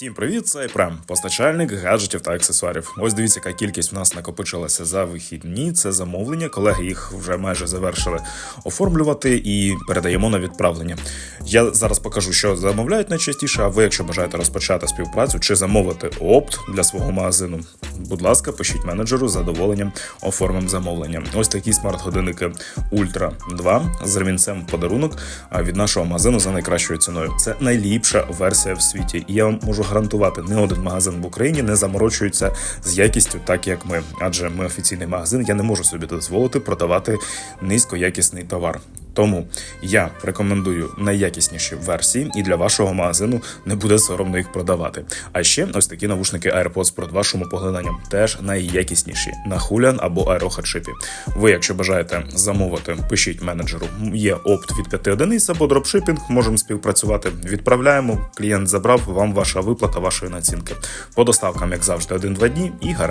Всім привіт, це Прем, постачальник гаджетів та аксесуарів. Ось дивіться, яка кількість в нас накопичилася за вихідні. Це замовлення. Колеги їх вже майже завершили оформлювати і передаємо на відправлення. Я зараз покажу, що замовляють найчастіше. А ви, якщо бажаєте розпочати співпрацю чи замовити опт для свого магазину, будь ласка, пишіть менеджеру з задоволенням оформимо замовлення. Ось такі смарт-годинники Ultra 2 з ремінцем в подарунок від нашого магазину за найкращою ціною. Це найліпша версія в світі. І я вам можу гарантувати, не один магазин в Україні не заморочується з якістю, так як ми. Адже ми офіційний магазин. Я не можу собі дозволити продавати низькоякісний товар. Тому я рекомендую найякісніші версії, і для вашого магазину не буде соромно їх продавати. А ще ось такі навушники AirPods Pro 2 шумопоглинанням теж найякісніші на Hulian або Aeroha. Ви, якщо бажаєте замовити, пишіть менеджеру. Є опт від 5 одиниць або дропшипінг. Можемо співпрацювати. Відправляємо. Клієнт забрав вам ваша виплата вашої націнки. По доставкам, як завжди, один-два дні і гарантія.